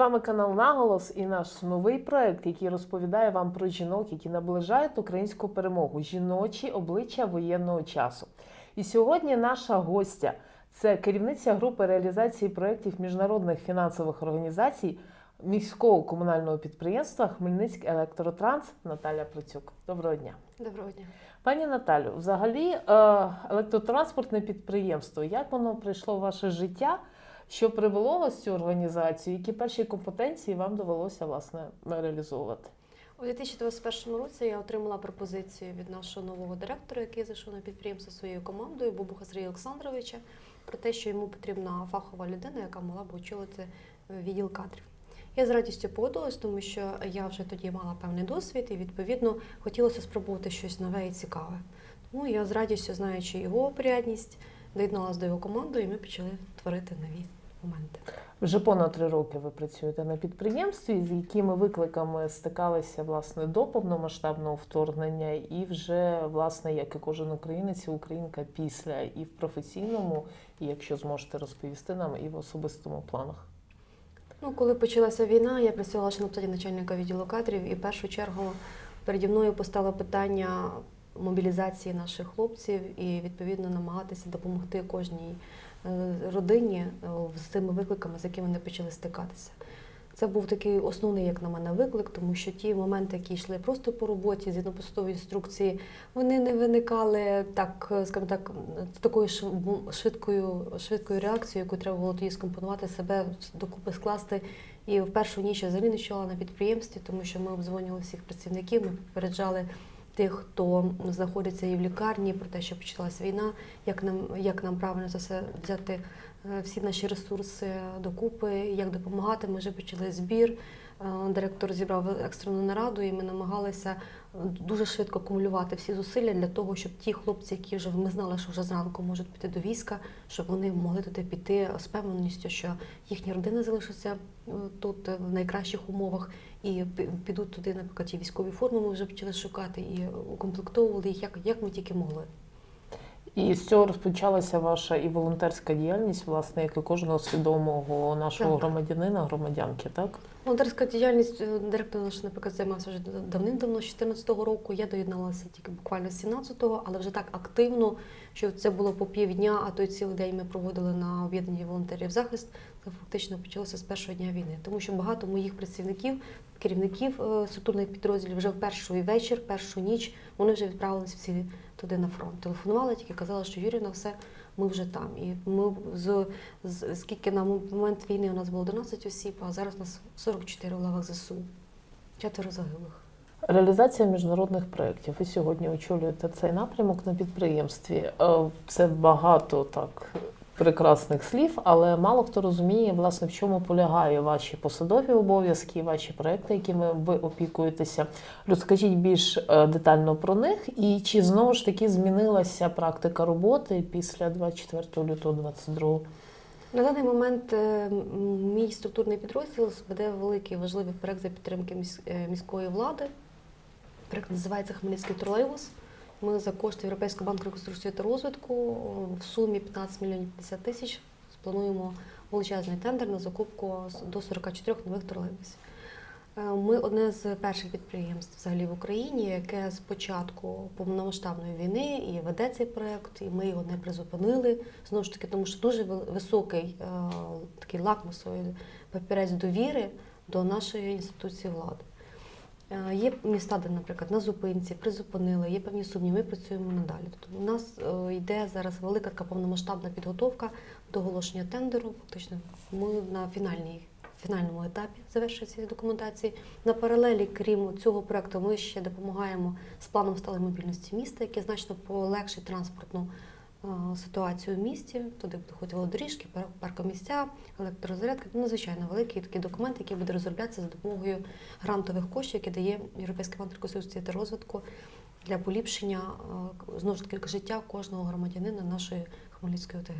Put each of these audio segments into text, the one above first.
вами канал Наголос і наш новий проект, який розповідає вам про жінок, які наближають українську перемогу, жіночі обличчя воєнного часу. І сьогодні наша гостя це керівниця групи реалізації проєктів міжнародних фінансових організацій міського комунального підприємства Хмельницький електротранс Наталя Процюк. Доброго дня. Доброго дня. Пані Наталю, взагалі е, електротранспортне підприємство, як воно прийшло в ваше життя? Що привело вас цю організацію? Які перші компетенції вам довелося власне реалізовувати? У 2021 році я отримала пропозицію від нашого нового директора, який зайшов на підприємство своєю командою, Бобуха Сергія Олександровича, про те, що йому потрібна фахова людина, яка могла б очолити е, відділ кадрів. Я з радістю погодилась, тому що я вже тоді мала певний досвід і відповідно хотілося спробувати щось нове і цікаве. Тому я з радістю, знаючи його порядність, доєдналася до його команди, і ми почали творити нові моменти. Вже понад три роки ви працюєте на підприємстві, з якими викликами стикалися власне до повномасштабного вторгнення, і вже власне, як і кожен українець, і українка після і в професійному, і якщо зможете розповісти нам, і в особистому планах. Ну, коли почалася війна, я працювала ще на посаді начальника відділу кадрів, і в першу чергу переді мною постало питання мобілізації наших хлопців і відповідно намагатися допомогти кожній родині е, з цими викликами, з якими вони почали стикатися. Це був такий основний, як на мене, виклик, тому що ті моменти, які йшли просто по роботі, згідно посадової інструкції, вони не виникали так, е, скажімо так, з такою шв- швидкою, швидкою реакцією, яку треба було тоді скомпонувати себе, докупи скласти. І в першу ніч я взагалі ночувала на підприємстві, тому що ми обдзвонювали всіх працівників, ми попереджали тих, хто знаходиться і в лікарні, про те, що почалась війна, як нам, як нам правильно за це взяти е, всі наші ресурси докупи, як допомагати. Ми вже почали збір. Е, Директор зібрав екстрену нараду, і ми намагалися е, дуже швидко акумулювати всі зусилля для того, щоб ті хлопці, які вже ми знали, що вже зранку можуть піти до війська, щоб вони могли туди піти з певненістю, що їхні родини залишаться е, тут в найкращих умовах і пі- підуть туди, наприклад, ті військові форми. Ми вже почали шукати і укомплектовували їх як, як ми тільки могли. І з цього розпочалася ваша і волонтерська діяльність, власне, як і кожного свідомого нашого Так. громадянина, громадянки, так? Волонтерська діяльність е, директор наш, наприклад, займався вже давним-давно, з 2014 року. Я доєдналася тільки буквально з 17-го, але вже так активно, що це було по півдня, а то й цілий день ми проводили на об'єднанні волонтерів захист. Це фактично почалося з першого дня війни, тому що багато моїх працівників, керівників е, структурних підрозділів вже в перший вечір, першу ніч вони вже відправились всі туди на фронт. Телефонувала, тільки казала, що Юрій, на все. Ми вже там. І ми з, з скільки на момент війни у нас було 11 осіб, а зараз у нас 44 в лавах ЗСУ. Четверо загиблих. Реалізація міжнародних проєктів. Ви сьогодні очолюєте цей напрямок на підприємстві. Е, Це багато так прекрасних слів, але мало хто розуміє, власне, в чому полягає ваші посадові обов'язки, ваші проекти, якими ви опікуєтеся. Розкажіть більш е, детально про них, і чи знову ж таки змінилася практика роботи після 24 лютого 2022 На даний момент е, мій структурний підрозділ веде великий важливий проект за підтримки е, міської влади. Проект називається Хмельницький тролейбус. Ми за кошти Європейського банку реконструкції та розвитку в сумі 15 мільйонів 50 тисяч плануємо величезний тендер на закупку до 44 нових тролейбусів. Е, Ми одне з перших підприємств взагалі в Україні, яке з початку повномасштабної війни і веде цей проект, і ми його не призупинили. Знову ж таки, тому що дуже високий е, такий лакмусовий папірець довіри до нашої інституції влади. Е, Є міста, де, наприклад, на зупинці призупинили, є певні сумніви, працюємо надалі. Тобто у нас е, йде зараз велика така повномасштабна підготовка до оголошення тендеру. Фактично, ми на фінальній фінальному етапі завершення цієї документації. На паралелі, крім цього проекту, ми ще допомагаємо з планом сталої мобільності міста, яке значно полегшить транспортну ситуацію в місті. Туди доходять велодоріжки, пар- паркомісця, електрозарядка. Ну, надзвичайно великий такий документ, який буде розроблятися за допомогою грантових коштів, які дає Європейський банк реконструкції та розвитку для поліпшення е, знову ж таки життя кожного громадянина нашої Хмельницької ОТГ.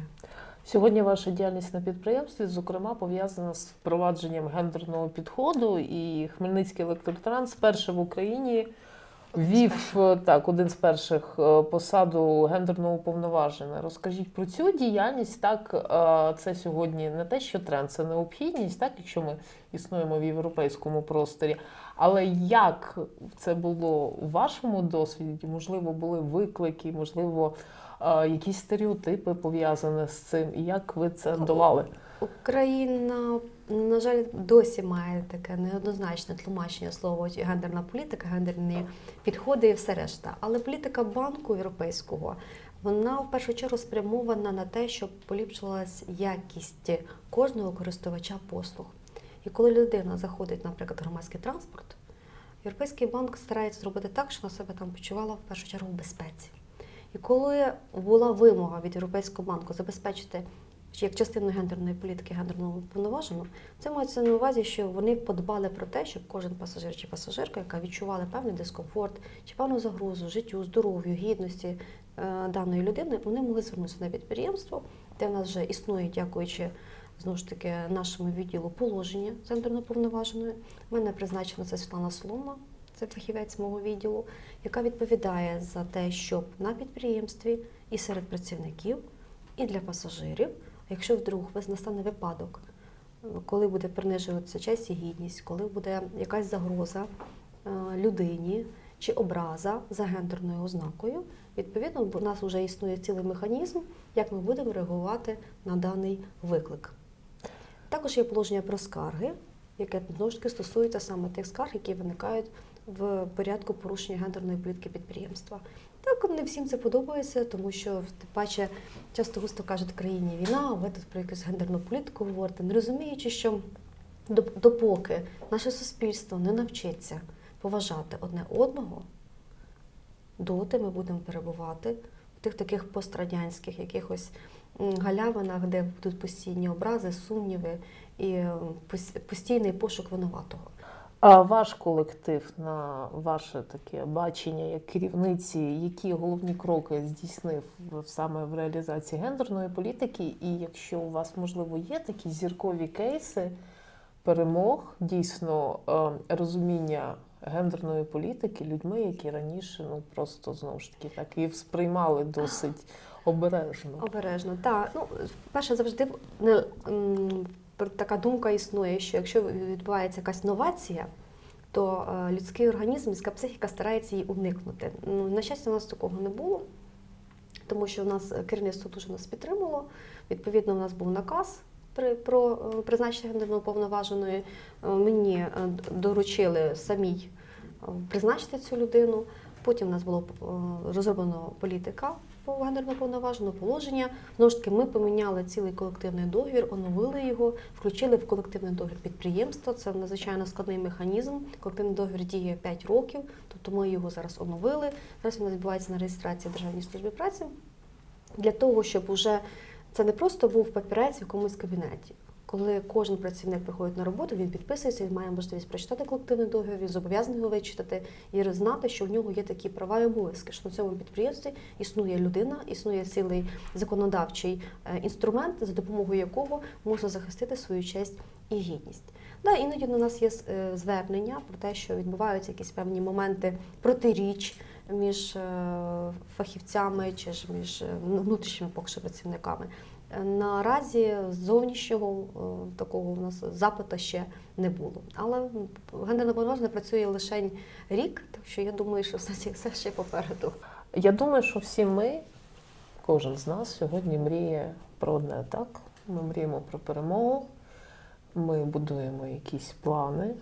Сьогодні ваша діяльність на підприємстві, зокрема, пов'язана з впровадженням гендерного підходу, і Хмельницький електротранс перше в Україні Вів е, так один з перших е, посаду гендерного уповноваженого. Розкажіть про цю діяльність. Так е, це сьогодні не те, що тренд, це необхідність, так якщо ми існуємо в європейському просторі. Але як це було у вашому досвіді? Можливо, були виклики, можливо, якісь стереотипи пов'язані з цим, і як ви це долали? Україна, на жаль, досі має таке неоднозначне тлумачення слова гендерна політика, гендерні підходи і все решта. Але політика банку європейського вона в першу чергу спрямована на те, щоб поліпшувалась якість кожного користувача послуг. І коли людина заходить, наприклад, в громадський транспорт, Європейський банк старається зробити так, щоб вона себе там почувала в першу чергу в безпеці. І коли була вимога від Європейського банку забезпечити як частину гендерної політики гендерного повноваженого, це мається на увазі, що вони подбали про те, щоб кожен пасажир чи пасажирка, яка відчувала певний дискомфорт чи певну загрозу життю, здоров'ю, гідності е, даної людини, вони могли звернутися на підприємство, де в нас вже існує, дякуючи знову ж таки нашому відділу положення гендерно повноваженої. У мене призначена це Світлана Солома, це фахівець мого відділу, яка відповідає за те, щоб на підприємстві і серед працівників, і для пасажирів, якщо вдруг настане випадок, коли буде принижуватися честь і гідність, коли буде якась загроза е, людині чи образа за гендерною ознакою, відповідно, у нас вже існує цілий механізм, як ми будемо реагувати на даний виклик. Також є положення про скарги, яке знову ж таки стосується саме тих скарг, які виникають в порядку порушення гендерної політики підприємства. Так не всім це подобається, тому що тим паче часто густо кажуть в країні війна, а ви тут про якусь гендерну політику говорите, не розуміючи, що допоки наше суспільство не навчиться поважати одне одного, доти ми будемо перебувати в тих таких пострадянських якихось галявинах, де будуть постійні образи, сумніви і постійний пошук винуватого. А ваш колектив на ваше таке бачення як керівниці, які головні кроки здійснив саме в реалізації гендерної політики? І якщо у вас можливо є такі зіркові кейси перемог, дійсно е, розуміння гендерної політики людьми, які раніше ну просто знову ж таки так і сприймали досить обережно. Обережно, так. Ну, перше, завжди не, така думка існує, що якщо відбувається якась новація, то е, людський організм, людська психіка старається її уникнути. Ну, на щастя, у нас такого не було, тому що в нас керівництво дуже нас підтримало. Відповідно, у нас був наказ про е, призначення гендерно повноваженої. Е, Мені е, доручили самій е, призначити цю людину. Потім у нас було е, розроблено політика по гендерно повноваженого положення. Знову ж таки, ми поміняли цілий колективний договір, оновили його, включили в колективний договір підприємства. Це надзвичайно складний механізм. Колективний договір діє 5 років, тобто ми його зараз оновили. Зараз він відбувається на реєстрації Державній служби праці для того, щоб уже це не просто був папірець в якомусь кабінеті. Коли кожен працівник приходить на роботу, він підписується, він має можливість прочитати колективний договір, він зобов'язаний його вичитати і знати, що в нього є такі права і обов'язки, що на цьому підприємстві існує людина, існує цілий законодавчий е, інструмент, за допомогою якого можна захистити свою честь і гідність. Да, іноді на нас є е, звернення про те, що відбуваються якісь певні моменти протиріч між е, фахівцями чи ж між внутрішніми поки працівниками. Наразі зовнішнього е, такого у нас запиту ще не було. Але гендерна повноважена працює лише рік, так що я думаю, що все ще попереду. Я думаю, що всі ми, кожен з нас сьогодні мріє про одне, так? Ми мріємо про перемогу, ми будуємо якісь плани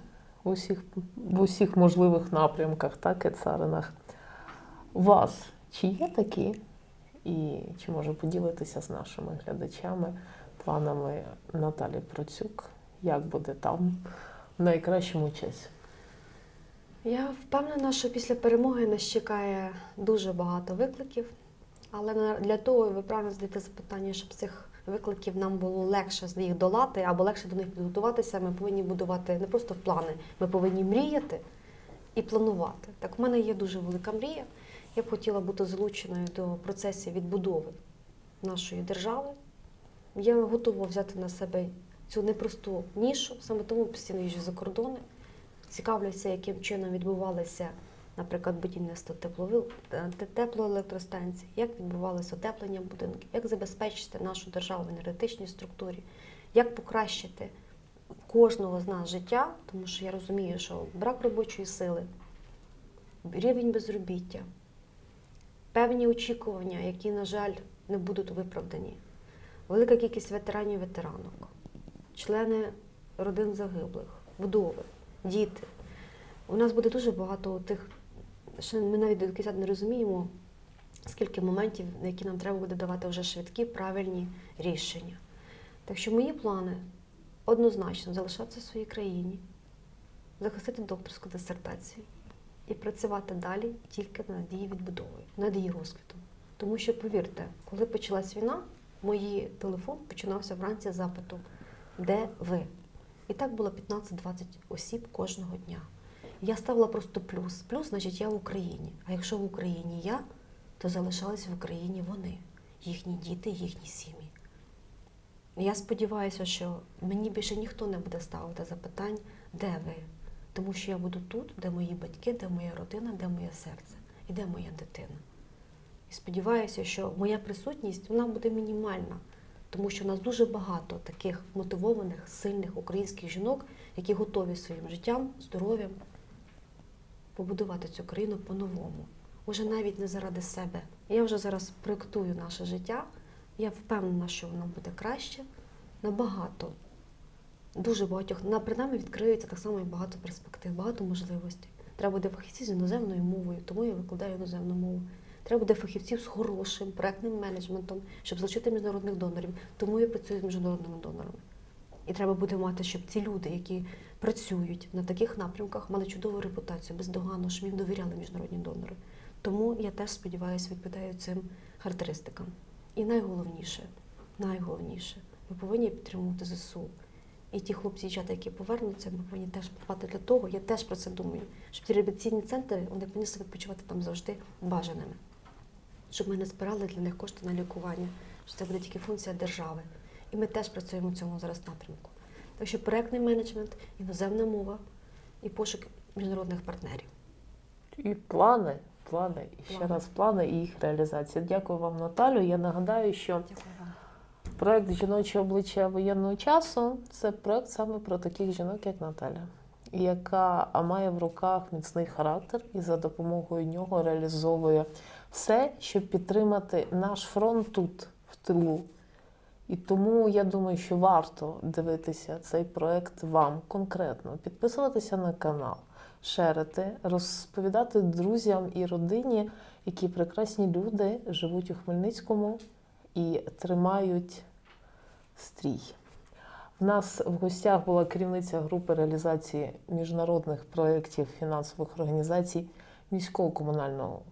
в усіх, в усіх можливих напрямках, так, і царинах. У вас чи є такі? І чи може поділитися з нашими глядачами планами Наталі Процюк? Як буде там в найкращому часі? Я впевнена, що після перемоги нас чекає дуже багато викликів. Але для того ви правильно задаєте запитання, щоб цих викликів нам було легше з їх долати або легше до них підготуватися. Ми повинні будувати не просто плани, ми повинні мріяти і планувати. Так, в мене є дуже велика мрія. Я б хотіла бути залученою до процесів відбудови нашої держави. Я готова взяти на себе цю непросту нішу, саме тому постійно їжджу за кордони, цікавлюся, яким чином відбувалися наприклад, будівництво е, те- теплоелектростанцій, як відбувалося отеплення будинків, як забезпечити нашу державу в енергетичній структурі, як покращити кожного з нас життя, тому що я розумію, що брак робочої сили, рівень безробіття, певні очікування, які, на жаль, не будуть виправдані, велика кількість ветеранів ветеранок, члени родин загиблих, вдови, діти. У нас буде дуже багато тих, що ми навіть до кінця не розуміємо, скільки моментів, на які нам треба буде давати вже швидкі, правильні рішення. Так що мої плани однозначно залишатися в своїй країні, захистити докторську дисертацію і працювати далі тільки над її відбудовою, над її розквітом. Тому що, повірте, коли почалась війна, мій телефон починався вранці з запиту, де ви? І так було 15-20 осіб кожного дня. Я ставила просто плюс. Плюс, значить, я в Україні. А якщо в Україні я, то залишались в Україні вони, їхні діти, їхні сім'ї. Я сподіваюся, що мені більше ніхто не буде ставити запитань, де ви. Тому що я буду тут, де мої батьки, де моя родина, де моє серце і де моя дитина. І сподіваюся, що моя присутність вона буде мінімальна, тому що в нас дуже багато таких мотивованих, сильних українських жінок, які готові своїм життям, здоров'ям побудувати цю країну по-новому. Уже навіть не заради себе. Я вже зараз проєктую наше життя. Я впевнена, що воно буде краще, набагато. Дуже багатьох, на принаймні відкриється так само і багато перспектив, багато можливостей. Треба буде фахівців з іноземною мовою, тому я викладаю іноземну мову. Треба буде фахівців з хорошим проектним менеджментом, щоб залучити міжнародних донорів. Тому я працюю з міжнародними донорами. І треба буде мати, щоб ці люди, які працюють на таких напрямках, мали чудову репутацію, бездоганно, щоб їм довіряли міжнародні донори. Тому я теж сподіваюся, відповідаю цим характеристикам. І найголовніше, найголовніше, ми повинні підтримувати ЗСУ. І ті хлопці і дівчата, які повернуться, ми повинні теж подбати для того, я теж про це думаю, щоб ті реабілітаційні центри вони повинні себе почувати там завжди бажаними. Щоб ми не збирали для них кошти на лікування, що це буде тільки функція держави. І ми теж працюємо в цьому зараз напрямку. Так що проектний менеджмент, іноземна мова і пошук міжнародних партнерів. І плани, плани, і ще Плани. раз плани і їх реалізація. Дякую вам, Наталю. Я нагадаю, що Дякую. Проект Жіноче обличчя воєнного часу це проект саме про таких жінок, як Наталя, яка має в руках міцний характер і за допомогою нього реалізовує все, щоб підтримати наш фронт тут, в тилу. І тому я думаю, що варто дивитися цей проект вам конкретно, підписуватися на канал, шерити, розповідати друзям і родині, які прекрасні люди живуть у Хмельницькому і тримають стрій. В нас в гостях була керівниця групи реалізації міжнародних проєктів фінансових організацій міського комунального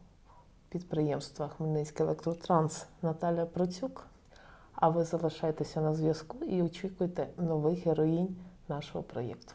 підприємства Хмельницький електротранс Наталя Процюк. А ви залишайтеся на зв'язку і очікуйте нових героїнь нашого проєкту.